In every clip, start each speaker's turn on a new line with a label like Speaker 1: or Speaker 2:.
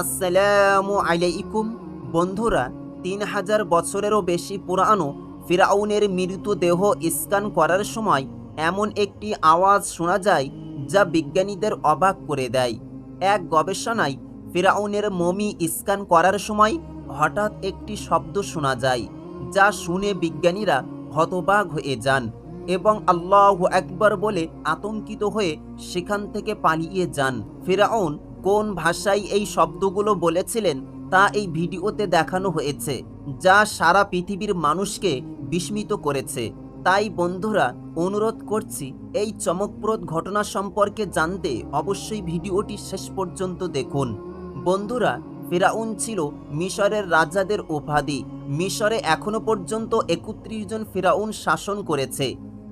Speaker 1: আসসালামু আলাইকুম, বন্ধুরা, তিন হাজার বছরেরও বেশি পুরানো ফিরাউনের মৃতদেহ স্ক্যান করার সময় এমন একটি আওয়াজ শোনা যায় যা বিজ্ঞানীদের অবাক করে দেয়। এক গবেষণায় ফিরাউনের মমি স্ক্যান করার সময় হঠাৎ একটি শব্দ শোনা যায়, যা শুনে বিজ্ঞানীরা হতবাক হয়ে যান। এবং আল্লাহ একবার বলে আতঙ্কিত হয়ে সেখান থেকে পালিয়ে যান। ফেরাউন কোন ভাষায় এই শব্দগুলো বলেছিলেন তা এই ভিডিওতে দেখানো হয়েছে, যা সারা পৃথিবীর মানুষকে বিস্মিত করেছে। তাই বন্ধুরা, অনুরোধ করছি এই চমকপ্রদ ঘটনা সম্পর্কে জানতে অবশ্যই ভিডিওটি শেষ পর্যন্ত দেখুন। বন্ধুরা, ফেরাউন ছিল মিশরের রাজাদের উপাধি। মিশরে এখনও পর্যন্ত একত্রিশ জন ফেরাউন শাসন করেছে।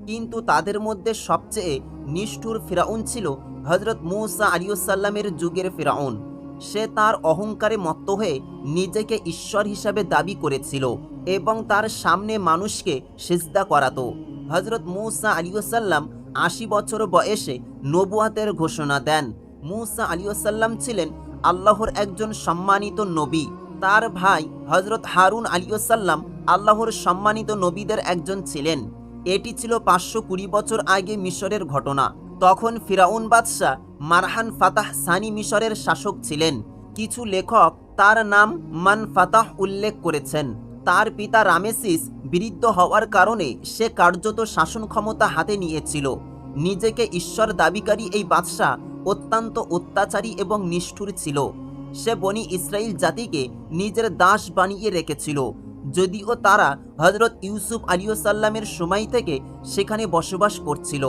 Speaker 1: কিন্তু তাদের মধ্যে সবচেয়ে নিষ্ঠুর ফেরাউন ছিল হজরত মুসা আলিউসাল্লামের যুগের ফেরাউন। সে তার অহংকারে মত্ত হয়ে নিজেকে ঈশ্বর হিসাবে দাবি করেছিল এবং তার সামনে মানুষকে সিজদা করাতো। হজরত মুসা আলিউসাল্লাম আশি বছর বয়সে নবুয়াতের ঘোষণা দেন। মুসা আলিউসাল্লাম ছিলেন আল্লাহর একজন সম্মানিত নবী। তার ভাই হজরত হারুন আলিউসাল্লাম আল্লাহর সম্মানিত নবীদের একজন ছিলেন। এটি ছিল পাঁচশো কুড়ি বছর আগে মিশরের ঘটনা। তখন ফিরাউন বাদশাহ মারহান ফাতাহ সানি মিশরের শাসক ছিলেন। কিছু লেখক তার নাম মান ফাতাহ উল্লেখ করেছেন। তার পিতা রামেসিস বিরুদ্ধ হওয়ার কারণে সে কার্যত শাসন ক্ষমতা হাতে নিয়েছিল। নিজেকে ঈশ্বর দাবিকারী এই বাদশাহ অত্যন্ত অত্যাচারী এবং নিষ্ঠুর ছিল। সে বনি ইসরায়েল জাতিকে নিজের দাস বানিয়ে রেখেছিল। যদিও তারা হজরত ইউসুফ আলিয়াল্লামের সময় থেকে সেখানে বসবাস করছিল।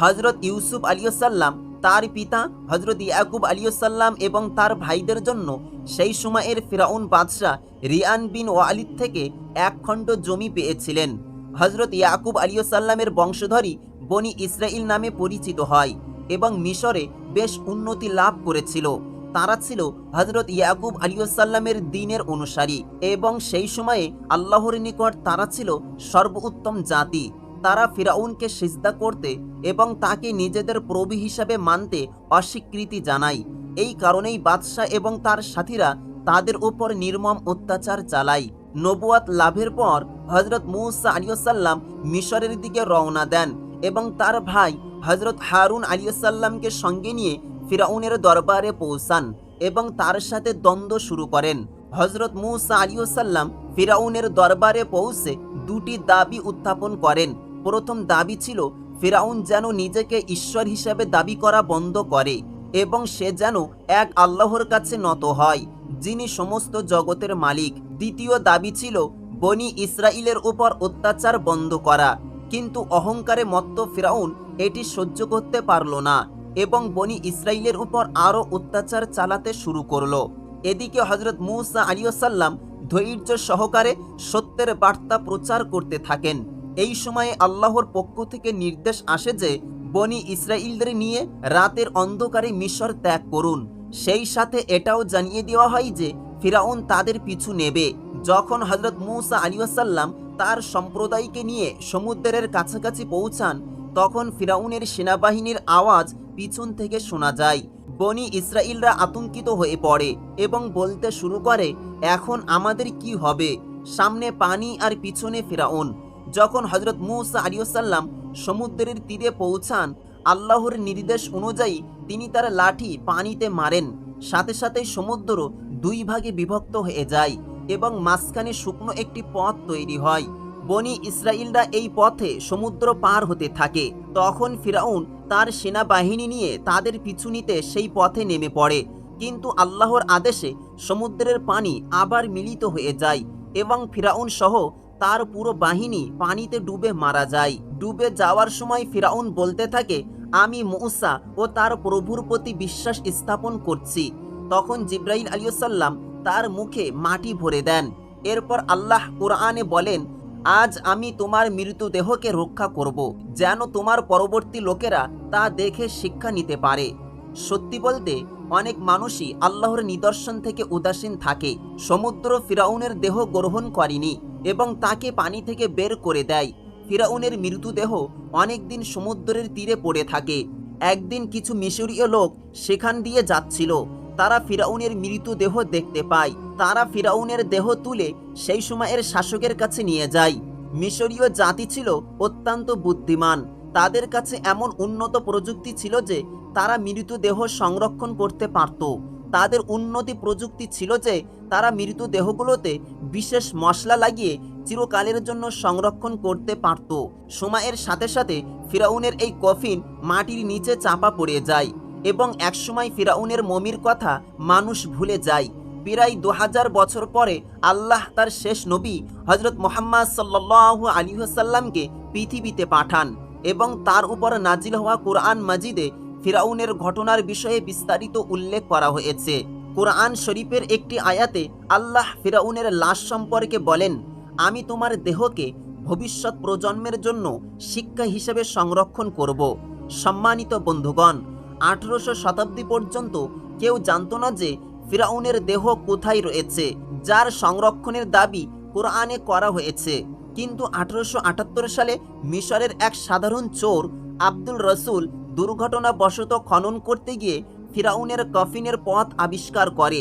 Speaker 1: হজরত ইউসুফ আলিয়াল্লাম তার পিতা হজরত ইয়াকুব আলিয়াল্লাম এবং তার ভাইদের জন্য সেই সময়ের ফিরাউন বাদশাহ রিয়ান বিন ওয়ালিদ থেকে এক খণ্ড জমি পেয়েছিলেন। হজরত ইয়াকুব আলিয়াল্লামের বংশধরই বনি ইসরাইল নামে পরিচিত হয় এবং মিশরে বেশ উন্নতি লাভ করেছিল। তারা ছিল হজরত ইয়াকুব আলিয়াল্লামের দিনের অনুসারী এবং সেই সময়ে আল্লাহর নিকট তারা ছিল সর্বোত্তম জাতি। তারা ফিরাউনকে সিজদা করতে এবং তাকে নিজেদের প্রবি হিসাবে মানতে অস্বীকৃতি জানায়। এই কারণেই বাদশাহ এবং তার সাথীরা তাদের উপর নির্মম অত্যাচার চালায়। নবুয়াত লাভের পর হজরত মুসা আলিয়াল্লাম মিশরের দিকে রওনা দেন এবং তার ভাই হজরত হারুন আলিয়াল্লামকে সঙ্গে নিয়ে ফিরাউনের দরবারে পৌঁছান এবং তার সাথে দ্বন্দ্ব শুরু করেন। হজরত মুসা আলিয়াল্লাম ফিরাউনের দরবারে পৌঁছে দুটি দাবি উত্থাপন করেন। প্রথম দাবি ছিল, ফিরাউন যেন নিজেকে ঈশ্বর হিসাবে দাবি করা বন্ধ করে এবং সে যেন এক আল্লাহর কাছে নত হয়, যিনি সমস্ত জগতের মালিক। দ্বিতীয় দাবি ছিল, বনি ইসরায়েলের উপর অত্যাচার বন্ধ করা। কিন্তু অহংকারে মত্ত ফিরাউন এটি সহ্য করতে পারল না। এবং বনি ইসরায়েলের উপর আরও অত্যাচার চালাতে শুরু করল। এদিকে হজরত মুসা আলিয়াল্লাম ধৈর্য সহকারে সত্যের বার্তা প্রচার করতে থাকেন। এই সময়ে আল্লাহর পক্ষ থেকে নির্দেশ আসে যে, বনি ইসরায়েলদের নিয়ে রাতের অন্ধকারে মিশর ত্যাগ করুন। সেই সাথে এটাও জানিয়ে দেওয়া হয় যে, ফিরাউন তাদের পিছু নেবে। যখন হজরত মুসা আলিয়াল্লাম তার সম্প্রদায়কে নিয়ে সমুদ্রের কাছাকাছি পৌঁছান, তখন ফিরাউনের সেনাবাহিনীর আওয়াজ পিছন থেকে শোনা যায়, বনি ইসরায়েলরা আতঙ্কিত হয়ে পড়ে এবং বলতে শুরু করে, এখন আমাদের কি হবে? সামনে পানি আর পিছনে ফেরাউন। যখন হজরত মুসা আলিয়াল্লাম সমুদ্রের তীরে পৌঁছান, আল্লাহর নির্দেশ অনুযায়ী তিনি তার লাঠি পানিতে মারেন। সাথে সাথে সমুদ্র দুই ভাগে বিভক্ত হয়ে যায় এবং মাঝখানে শুকনো একটি পথ তৈরি হয়। বনি ইসরায়েলরা এই পথে সমুদ্র পার হতে থাকে। তখন ফিরাউন তার সেনাবাহিনী নিয়ে তাদের পিছু নিতে সেই পথে নেমে পড়ে। কিন্তু আল্লাহর আদেশে সমুদ্রের পানি আবার মিলিত হয়ে যায় এবং ফিরাউন সহ তার পুরো বাহিনী পানিতে ডুবে মারা যায়। ডুবে যাওয়ার সময় ফিরাউন বলতে থাকে, আমি মৌসা ও তার প্রভুর প্রতি বিশ্বাস স্থাপন করছি। তখন জিব্রাইল আলিয়াল্লাম তার মুখে মাটি ভরে দেন। এরপর আল্লাহ কোরআনে বলেন আজ আমি তোমার মৃতদেহকে রক্ষা করব, যেন তোমার পরবর্তী লোকেরা তা দেখে শিক্ষা নিতে পারে। সত্যি বলতে, অনেক মানুষই আল্লাহর নিদর্শন থেকে উদাসীন থাকে, সমুদ্র ফিরাউনের দেহ গ্রহণ করেনি এবং তাকে পানি থেকে বের করে দেয়। ফিরাউনের মৃতদেহ অনেকদিন সমুদ্রের তীরে পড়ে থাকে। একদিন কিছু মিশরীয় লোক সেখান দিয়ে যাচ্ছিল। তারা ফিরাউনের মৃতদেহ দেখতে পায়। তারা ফিরাউনের দেহ তুলে সেই সময়ের শাসকের কাছে নিয়ে যায়। মিশরীয় জাতি ছিল অত্যন্ত বুদ্ধিমান। তাদের কাছে এমন উন্নত প্রযুক্তি ছিল যে তারা মৃতদেহ সংরক্ষণ করতে পারত। তাদের উন্নতি প্রযুক্তি ছিল যে তারা মৃতদেহগুলোতে বিশেষ মশলা লাগিয়ে চিরকালের জন্য সংরক্ষণ করতে পারত। সময়ের সাথে সাথে ফিরাউনের এই কফিন মাটির নিচে চাপা পড়ে যায়। এবং একসময় ফিরাউনের মমির কথা মানুষ ভুলে যায়। প্রায় দু হাজার বছর পরে আল্লাহ তার শেষ নবী হজরত মোহাম্মদ সাল্লাহ আলী সাল্লামকে পৃথিবীতে পাঠান এবং তার উপর নাজিল হওয়া কোরআন মাজিদে ফিরাউনের ঘটনার বিষয়ে বিস্তারিত উল্লেখ করা হয়েছে। কোরআন শরীফের একটি আয়াতে আল্লাহ ফিরাউনের লাশ সম্পর্কে বলেন, আমি তোমার দেহকে ভবিষ্যৎ প্রজন্মের জন্য শিক্ষা হিসেবে সংরক্ষণ করব। সম্মানিত বন্ধুগণ আঠারোশো শতাব্দী পর্যন্ত কেউ জানতো না যে ফিরাউনের দেহ কোথায় রয়েছে, যার সংরক্ষণের দাবি কোরআনে করা হয়েছে। কিন্তু আঠারোশো আটাত্তর সালে মিশরের এক সাধারণ চোর আব্দুল রসুল দুর্ঘটনাবশত খনন করতে গিয়ে ফিরাউনের কফিনের পথ আবিষ্কার করে।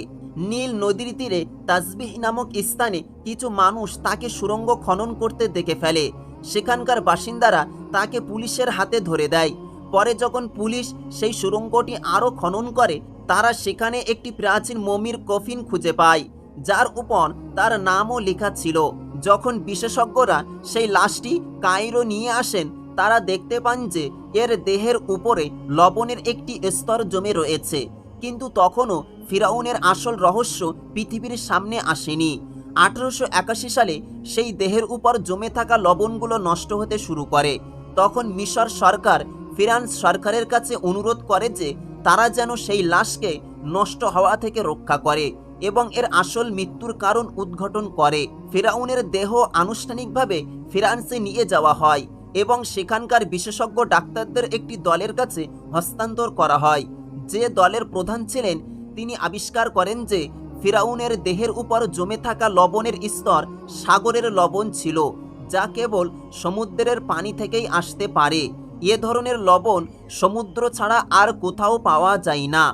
Speaker 1: নীল নদীর তীরে তাজবিহ নামক স্থানে কিছু মানুষ তাকে সুড়ঙ্গ খনন করতে দেখে ফেলে। সেখানকার বাসিন্দারা তাকে পুলিশের হাতে ধরে দেয়। পরে যখন পুলিশ সেই সুড়ঙ্গটি আরও খনন করে, তারা সেখানে একটি প্রাচীন মমির কফিন খুঁজে পায়, যার উপর তার নামও লেখা ছিল। যখন বিশেষজ্ঞরা সেই লাশটি কায়রো নিয়ে আসেন, তারা দেখতে পান যে এর দেহের উপরে লবণের একটি স্তর জমে রয়েছে। কিন্তু তখনও ফিরাউনের আসল রহস্য পৃথিবীর সামনে আসেনি। আঠারোশো একাশি সালে সেই দেহের উপর জমে থাকা লবণগুলো নষ্ট হতে শুরু করে। তখন মিশর সরকার ফিরান্স সরকারের কাছে অনুরোধ করে যে তারা যেন সেই লাশকে নষ্ট হওয়া থেকে রক্ষা করে এবং এর আসল মৃত্যুর কারণ উদ্ঘাটন করে। ফেরাউনের দেহ আনুষ্ঠানিকভাবে ফিরান্সে নিয়ে যাওয়া হয় এবং সেখানকার বিশেষজ্ঞ ডাক্তারদের একটি দলের কাছে হস্তান্তর করা হয়। যে দলের প্রধান ছিলেন, তিনি আবিষ্কার করেন যে ফিরাউনের দেহের উপর জমে থাকা লবণের স্তর সাগরের লবণ ছিল, যা কেবল সমুদ্রের পানি থেকেই আসতে পারে। এ ধরনের লবণ সমুদ্র ছাড়া আর কোথাও পাওয়া যায় না।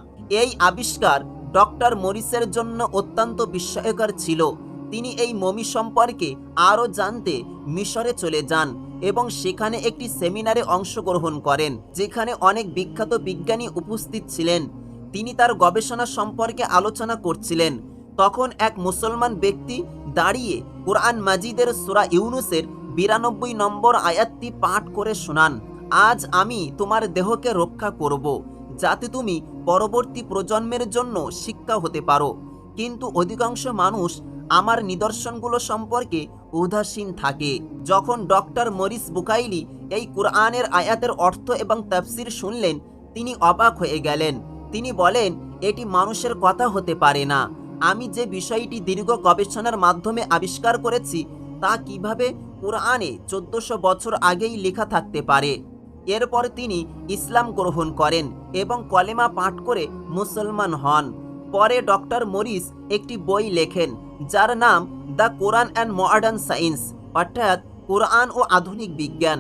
Speaker 1: এই আবিষ্কার ডক্টর মরিসের জন্য অত্যন্ত বিস্ময়কর ছিল। তিনি এই মমি সম্পর্কে আরও জানতে মিশরে চলে যান এবং সেখানে একটি সেমিনারে অংশগ্রহণ করেন, যেখানে অনেক বিখ্যাত বিজ্ঞানী উপস্থিত ছিলেন। তিনি তার গবেষণা সম্পর্কে আলোচনা করছিলেন। তখন এক মুসলমান ব্যক্তি দাঁড়িয়ে কোরআন মাজিদের সুরা ইউনুসের বিরানব্বই নম্বর আয়াতটি পাঠ করে শোনান। আজ আমি তোমার দেহকে রক্ষা করব, যাতে তুমি পরবর্তী প্রজন্মের জন্য শিক্ষা হতে পারো। কিন্তু অধিকাংশ মানুষ আমার নিদর্শনগুলো সম্পর্কে উদাসীন থাকে। যখন ডক্টর মরিস বুকাইলি এই কোরআনের আয়াতের অর্থ এবং তাফসির শুনলেন, তিনি অবাক হয়ে গেলেন। তিনি বলেন, এটি মানুষের কথা হতে পারে না। আমি যে বিষয়টি দীর্ঘ গবেষণার মাধ্যমে আবিষ্কার করেছি, তা কীভাবে কোরআনে চোদ্দশো বছর আগেই লেখা থাকতে পারে? এরপর তিনি ইসলাম গ্রহণ করেন এবং কলেমা পাঠ করে মুসলমান হন। পরে ডক্টর মরিস একটি বই লেখেন, যার নাম the Quran and modern science অর্থাৎ কোরআন ও আধুনিক বিজ্ঞান।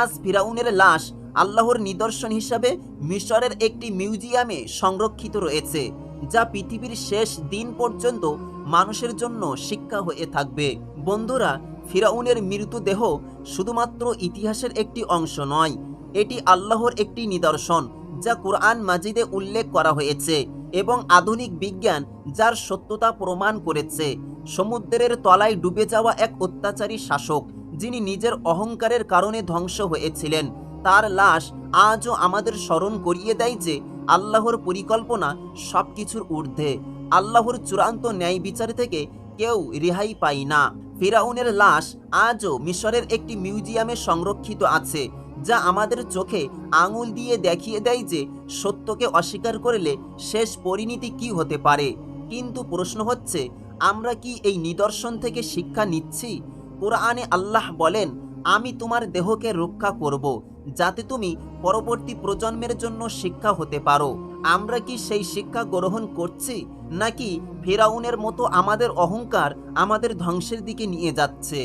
Speaker 1: আজ ফিরাউনের লাশ আল্লাহর নিদর্শন হিসাবে মিশরের একটি মিউজিয়ামে সংরক্ষিত রয়েছে, যা পৃথিবীর শেষ দিন পর্যন্ত মানুষের জন্য শিক্ষা হয়ে থাকবে। বন্ধুরা ফিরাউনের মৃতদেহ শুধুমাত্র ইতিহাসের একটি অংশ নয়, এটি আল্লাহর একটি নিদর্শন যা কোরআন মাজিদে উল্লেখ করা হয়েছে এবং আধুনিক বিজ্ঞান যার সত্যতা প্রমাণ করেছে। সমুদ্রের তলায় ডুবে যাওয়া এক অত্যাচারী শাসক, যিনি নিজের অহংকারের কারণে ধ্বংস হয়েছিলেন, তার লাশ আজও আমাদের স্মরণ করিয়ে দেয় যে আল্লাহর পরিকল্পনা সব কিছুর ঊর্ধ্বে। আল্লাহর চূড়ান্ত ন্যায় বিচার থেকে কেউ রেহাই পায় না। ফিরাউনের লাশ আজও মিশরের একটি মিউজিয়ামে সংরক্ষিত আছে, যা আমাদের চোখে আঙুল দিয়ে দেখিয়ে দেয় যে সত্যকে অস্বীকার করলে শেষ পরিণতি কি হতে পারে। কিন্তু প্রশ্ন হচ্ছে, আমরা কি এই নিদর্শন থেকে শিক্ষা নিচ্ছি? কোরআনে আল্লাহ বলেন, আমি তোমার দেহকে রক্ষা করব, যাতে তুমি পরবর্তী প্রজন্মের জন্য শিক্ষা হতে পারো। আমরা কি সেই শিক্ষা গ্রহণ করছি? নাকি ফেরাউনের মতো আমাদের অহংকার আমাদের ধ্বংসের দিকে নিয়ে যাচ্ছে?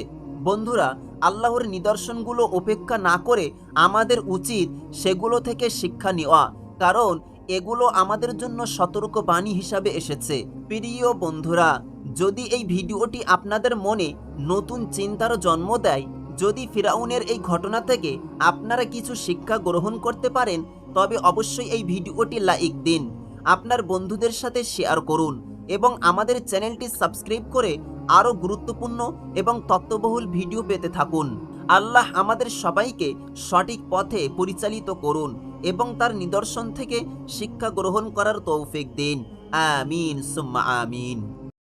Speaker 1: বন্ধুরা, আল্লাহর নিদর্শনগুলো উপেক্ষা না করে আমাদের উচিত সেগুলো থেকে শিক্ষা নেওয়া, কারণ এগুলো আমাদের জন্য সতর্ক বাণী হিসাবে এসেছে। প্রিয় বন্ধুরা, যদি এই ভিডিওটি আপনাদের মনে নতুন চিন্তার জন্ম দেয়, যদি ফিরাউনের এই ঘটনা থেকে আপনারা কিছু শিক্ষা গ্রহণ করতে পারেন, তবে অবশ্যই এই ভিডিওটি লাইক দিন। আপনার বন্ধুদের সাথে শেয়ার করুন এবং আমাদের চ্যানেলটি সাবস্ক্রাইব করে আরও গুরুত্বপূর্ণ এবং তত্ত্ববহুল ভিডিও পেতে থাকুন। আল্লাহ আমাদের সবাইকে সঠিক পথে পরিচালিত করুন এবং তার নিদর্শন থেকে শিক্ষা গ্রহণ করার তৌফিক দিন। আমিন, সুম্মা আমিন।